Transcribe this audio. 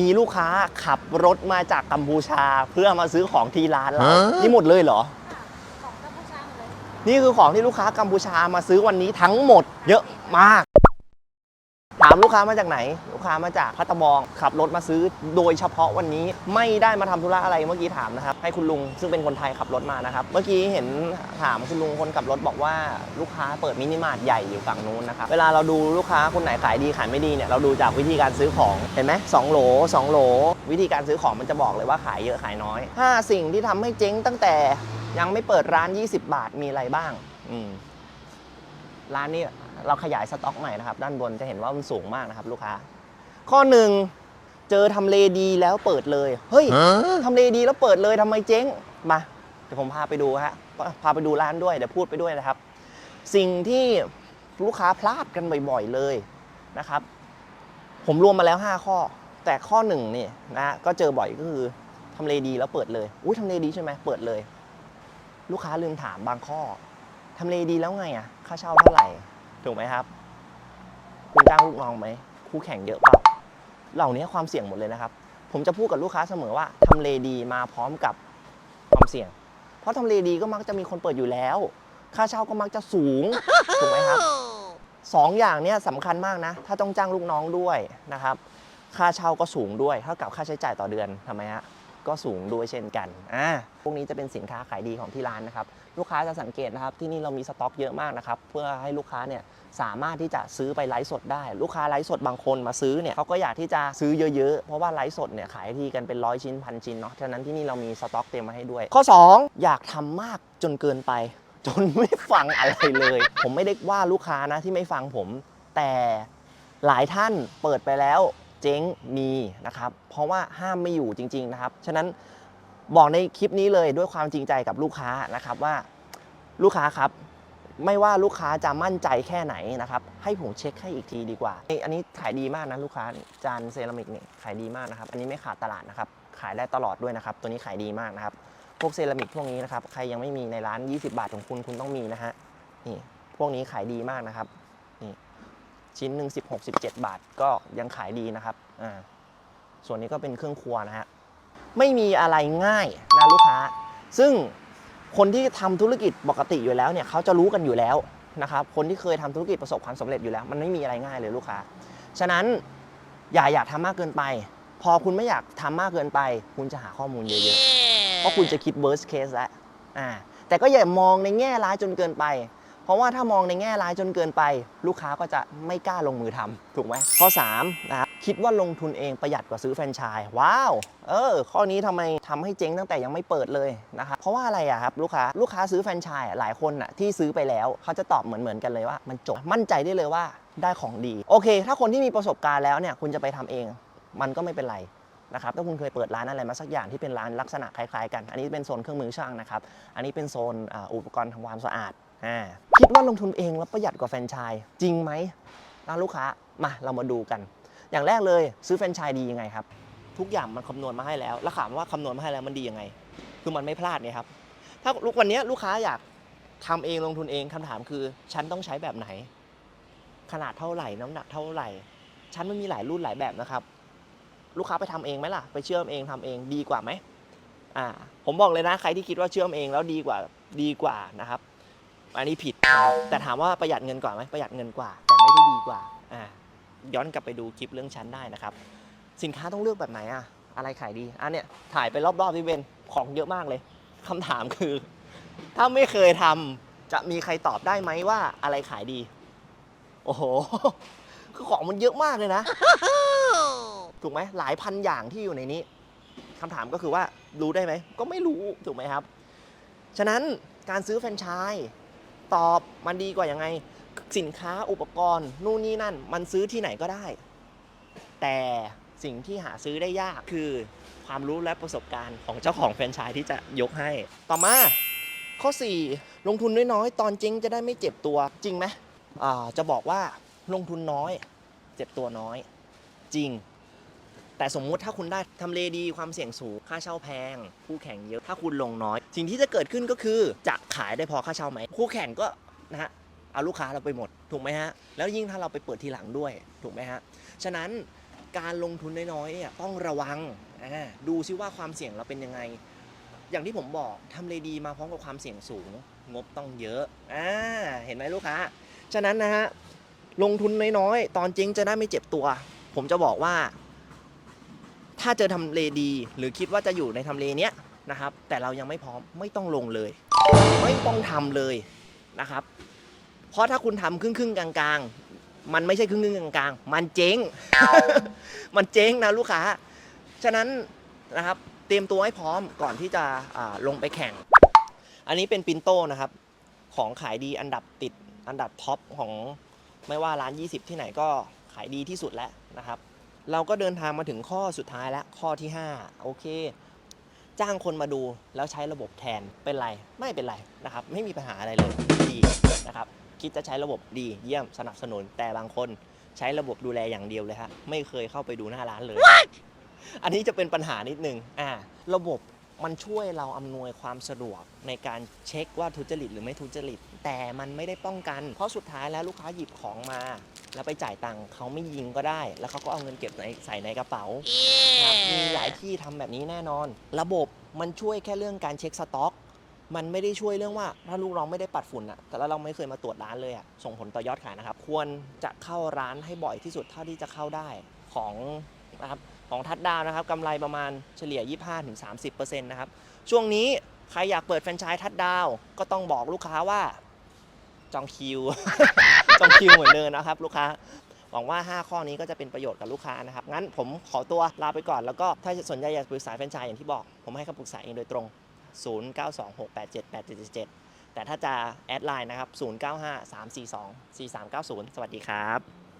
มีลูกค้าขับรถมาจากกัมพูชาเพื่อมาซื้อของที่ร้านเรา นี่หมดเลยเหรอ ของกัมพูชาหมดเลย นี่คือของที่ลูกค้ากัมพูชามาซื้อวันนี้ทั้งหมดเยอะมาก ถามลูกค้ามาจากไหน ลูกค้ามาจากพัตตบอง ขับรถมาซื้อโดยเฉพาะวันนี้ไม่ได้มาทำธุระอะไรเมื่อกี้ถามนะครับ ให้คุณลุงซึ่งเป็นคนไทยขับรถมานะครับ เมื่อกี้เห็นถามคุณลุงคนขับรถบอกว่าลูกค้าเปิดมินิมาร์ทใหญ่อยู่ฝั่งนู้นนะครับ เวลาเราดูลูกค้าคนไหนขายดีขายไม่ดีเนี่ยเราดูจากวิธีการซื้อของเห็นไหมสองโหลสองโหล วิธีการซื้อของมันจะบอกเลยว่าขายเยอะขายน้อยห้าสิ่งที่ทำให้เจ๊งตั้งแต่ยังไม่เปิดร้าน 20 บาทมีอะไรบ้าง อืม ร้านนี้เราขยายสต็อกใหม่นะครับ ด้านบนจะเห็นว่ามันสูงมากนะครับ ลูกค้า ข้อหนึ่งเจอทำเลดีแล้วเปิดเลย เฮ้ยทำเลดีแล้วเปิดเลยทำไมเจ๊ง มา เดี๋ยวผมพาไปดูฮะ พาไปดูร้านด้วย เดี๋ยวพูดไปด้วยนะครับ สิ่งที่ลูกค้าพลาดกันบ่อยๆเลยนะครับ ผมรวมมาแล้ว 5 ข้อ แต่ข้อหนึ่งนี่นะฮะก็เจอบ่อยก็คือทำเลดีแล้วเปิดเลย อุ้ยทำเลดีใช่ไหมเปิดเลย ลูกค้าลืมถามบางข้อ ทำเลดีแล้วไงอะ ค่าเช่าเท่าไหร่ ถูกไหมครับ คุณจ้างลูกน้องไหม คู่แข่งเยอะเปล่าเหล่านี้ความเสี่ยงหมดเลยนะครับ ผมจะพูดกับลูกค้าเสมอว่าทำเลดีมาพร้อมกับความเสี่ยง เพราะทำเลดีก็มักจะมีคนเปิดอยู่แล้ว ค่าเช่าก็มักจะสูง ถูกไหมครับสองอย่างเนี้ยสำคัญมากนะ ถ้าต้องจ้างลูกน้องด้วยนะครับ ค่าเช่าก็สูงด้วย เท่ากับค่าใช้จ่ายต่อเดือนทำไมฮะ ก็สูงด้วยเช่นกันอ่าพวกนี้จะเป็นสินค้าขายดีของที่ร้านนะครับ ลูกค้าจะสังเกตนะครับที่นี่เรามีสต็อกเยอะมากนะครับ เพื่อให้ลูกค้าเนี่ยสามารถที่จะซื้อไปไลฟ์สดได้ ลูกค้าไลฟ์สดบางคนมาซื้อเนี่ยเขาก็อยากที่จะซื้อเยอะๆ เพราะว่าไลฟ์สดเนี่ยขายทีกันเป็นร้อยชิ้นพันชิ้นเนาะ ฉะนั้นที่นี่เรามีสต็อกเตรียมมาให้ด้วย ข้อ 2 อยากทำมากจนเกินไป จนไม่ฟังอะไรเลย ผมไม่ได้ว่าลูกค้านะที่ไม่ฟังผม แต่หลายท่านเปิดไปแล้ว เจ๊งมีนะครับ เพราะว่าห้ามไม่อยู่จริง ๆนะครับ ฉะนั้นบอกในคลิปนี้เลยด้วยความจริงใจกับลูกค้านะครับว่าลูกค้าครับไม่ว่าลูกค้าจะมั่นใจแค่ไหนนะครับ ให้ผมเช็คให้อีกทีดีกว่านี่อันนี้ขายดีมากนะลูกค้าจานเซรามิกนี่ขายดีมากนะครับ อันนี้ไม่ขาดตลาดนะครับ ขายได้ตลอดด้วยนะครับ ตัวนี้ขายดีมากนะครับ พวกเซรามิกพวกนี้นะครับ ใครยังไม่มีในร้าน 20 บาทของคุณคุณต้องมีนะฮะนี่พวกนี้ขายดีมากนะครับ ชิ้นหนึ่ง16 17 บาทก็ยังขายดีนะครับอ่าส่วนนี้ก็เป็นเครื่องครัวนะฮะไม่มีอะไรง่ายนะลูกค้า ซึ่งคนที่ทำธุรกิจปกติอยู่แล้วเนี่ยเขาจะรู้กันอยู่แล้วนะครับคนที่เคยทำธุรกิจประสบความสำเร็จอยู่แล้ว มันไม่มีอะไรง่ายเลยลูกค้า ฉะนั้นอย่าอยากทำมากเกินไป พอคุณไม่อยากทำมากเกินไป คุณจะหาข้อมูลเยอะๆเพราะคุณจะคิด worst case แล้วอ่าแต่ก็อย่ามองในแง่ร้ายจนเกินไป เพราะว่าถ้ามองในแง่ร้ายจนเกินไป ลูกค้าก็จะไม่กล้าลงมือทำถูกไหมข้อ3นะครับคิดว่าลงทุนเองประหยัดกว่าซื้อแฟรนไชส์ว้าวเออข้อนี้ทำไมทำให้เจ๊งตั้งแต่ยังไม่เปิดเลยนะครับเพราะว่าอะไรอะครับลูกค้าลูกค้าซื้อแฟรนไชส์อะหลายคนอะที่ซื้อไปแล้วเขาจะตอบเหมือนเหมือนๆกันเลยว่า มันจบมั่นใจได้เลยว่าได้ของดี โอเค ถ้าคนที่มีประสบการณ์แล้วเนี่ยคุณจะไปทำเอง มันก็ไม่เป็นไรนะครับถ้าคุณเคยเปิดร้านอะไรมาสักอย่างที่เป็นร้านลักษณะคล้ายๆกัน อันนี้เป็นโซนเครื่องมือช่างนะครับ อันนี้เป็นโซนอุปกรณ์ทำความสะอาด อ่าคิดว่าลงทุนเองแล้วประหยัดกว่าแฟรนไชส์จริงไหมนะลูกค้ามาเรามาดูกัน อย่างแรกเลยซื้อแฟรนไชส์ดียังไงครับ ทุกอย่างมันคำนวณมาให้แล้ว แล้วถามว่าคำนวณมาให้แล้วมันดียังไง คือมันไม่พลาดไงครับ ถ้าลูกวันนี้ลูกค้าอยากทำเองลงทุนเองคำถามคือฉันต้องใช้แบบไหน ขนาดเท่าไหร่น้ำหนักเท่าไหร่ฉันมันมีหลายรุ่นหลายแบบนะครับ ลูกค้าไปทำเองไหมล่ะ ไปเชื่อมเองทำเองดีกว่าไหมอ่าผมบอกเลยนะใครที่คิดว่าเชื่อมเองแล้วดีกว่าดีกว่านะครับ อันนี้ผิดครับแต่ถามว่าประหยัดเงินกว่าไหมประหยัดเงินกว่า แต่ไม่ได้ดีกว่าอ่าย้อนกลับไปดูคลิปเรื่องชั้นได้นะครับ สินค้าต้องเลือกแบบไหนอะอะไรขายดีอันเนี้ยถ่ายไปรอบๆที่เวนของเยอะมากเลยคำถามคือ ถ้าไม่เคยทำจะมีใครตอบได้ไหมว่าอะไรขายดี โอ้โห คือของมันเยอะมากเลยนะ ถูกไหมหลายพันอย่างที่อยู่ในนี้คำถามก็คือว่ารู้ได้ไหม ก็ไม่รู้ถูกไหมครับ ฉะนั้นการซื้อแฟรนไชส์ ตอบ มันดีกว่ายังไง สินค้าอุปกรณ์ นู่นนี่นั่น มันซื้อที่ไหนก็ได้ แต่สิ่งที่หาซื้อได้ยากคือความรู้และประสบการณ์ของเจ้าของแฟรนไชส์ที่จะยกให้ ต่อมาข้อ 4 ลงทุนน้อยๆ ตอนจริงจะได้ไม่เจ็บตัวจริงไหมจะบอกว่าลงทุนน้อย เจ็บตัวน้อย จริง แต่สมมุติถ้าคุณได้ทำเลดีความเสี่ยงสูงค่าเช่าแพง คู่แข่งเยอะถ้าคุณลงน้อย สิ่งที่จะเกิดขึ้นก็คือจะขายได้พอค่าเช่าไหมคู่แข่งก็นะฮะเอาลูกค้าเราไปหมดถูกไหมฮะแล้วยิ่งถ้าเราไปเปิดทีหลังด้วยถูกไหมฮะฉะนั้นการลงทุนน้อยๆเนี่ยต้องระวังดูซิว่าความเสี่ยงเราเป็นยังไง อย่างที่ผมบอกทำเลดีมาพร้อมกับความเสี่ยงสูง งบต้องเยอะอ่าเห็นไหมลูกค้า ฉะนั้นนะฮะลงทุนน้อยๆ ตอนจริงจะได้ไม่เจ็บตัว ผมจะบอกว่า ถ้าเจอทำเลดี หรือคิดว่าจะอยู่ในทำเลเนี้ยนะครับ แต่เรายังไม่พร้อมไม่ต้องลงเลย ไม่ต้องทำเลยนะครับ เพราะถ้าคุณทำครึ่งครึ่งๆกลางมันไม่ใช่ครึ่งครึ่งๆกลางๆ มันเจ๊ง มันเจ๊งนะลูกค้า ฉะนั้นนะครับ เตรียมตัวให้พร้อมก่อนที่จะลงไปแข่ง อันนี้เป็นปินโตนะครับ ของขายดีอันดับติดอันดับท็อปของไม่ว่าร้าน 20 ที่ไหนก็ขายดีที่สุดแล้วนะครับ เราก็เดินทางมาถึงข้อสุดท้ายแล้วข้อที่ 5 โอเค จ้างคนมาดูแล้วใช้ระบบแทนเป็นไร ไม่เป็นไรนะครับ ไม่มีปัญหาอะไรเลยดีนะครับ คิดจะใช้ระบบดีเยี่ยมสนับสนุน แต่บางคนใช้ระบบดูแลอย่างเดียวเลยฮะไม่เคยเข้าไปดูหน้าร้านเลยอันนี้จะเป็นปัญหานิดนึงอ่า ระบบมันช่วยเราอำนวยความสะดวกในการเช็คว่าทุจริตหรือไม่ทุจริต แต่มันไม่ได้ป้องกัน เพราะสุดท้ายแล้วลูกค้าหยิบของมา แล้วไปจ่ายตังค์เขาไม่ยิงก็ได้ แล้วเขาก็เอาเงินเก็บในใส่ในกระเป๋าครับมีหลายที่ทำแบบนี้แน่นอน ระบบมันช่วยแค่เรื่องการเช็คสต็อก มันไม่ได้ช่วยเรื่องว่าถ้าลูกเราไม่ได้ปัดฝุ่นอะแต่แล้วเราไม่เคยมาตรวจร้านเลยอะส่งผลต่อยอดขายนะครับ ควรจะเข้าร้านให้บ่อยที่สุดเท่าที่จะเข้าได้ของนะครับของทัดดาวนะครับกำไรประมาณเฉลี่ย 25-30%นะครับช่วงนี้ใครอยากเปิดแฟรนไชส์ทัดดาวก็ต้องบอกลูกค้าว่าจองคิว จองคิวเหมือนเดิมนะครับ ลูกค้าหวังว่า 5 ข้อนี้ก็จะเป็นประโยชน์กับลูกค้านะครับ งั้นผมขอตัวลาไปก่อน แล้วก็ถ้าสนใจอยากปรึกษาแฟรนไชส์อย่างที่บอก ผมให้คำปรึกษาเองโดยตรง 0926878777 แต่ถ้าจะแอดไลน์นะครับ 0953424390 สวัสดีครับ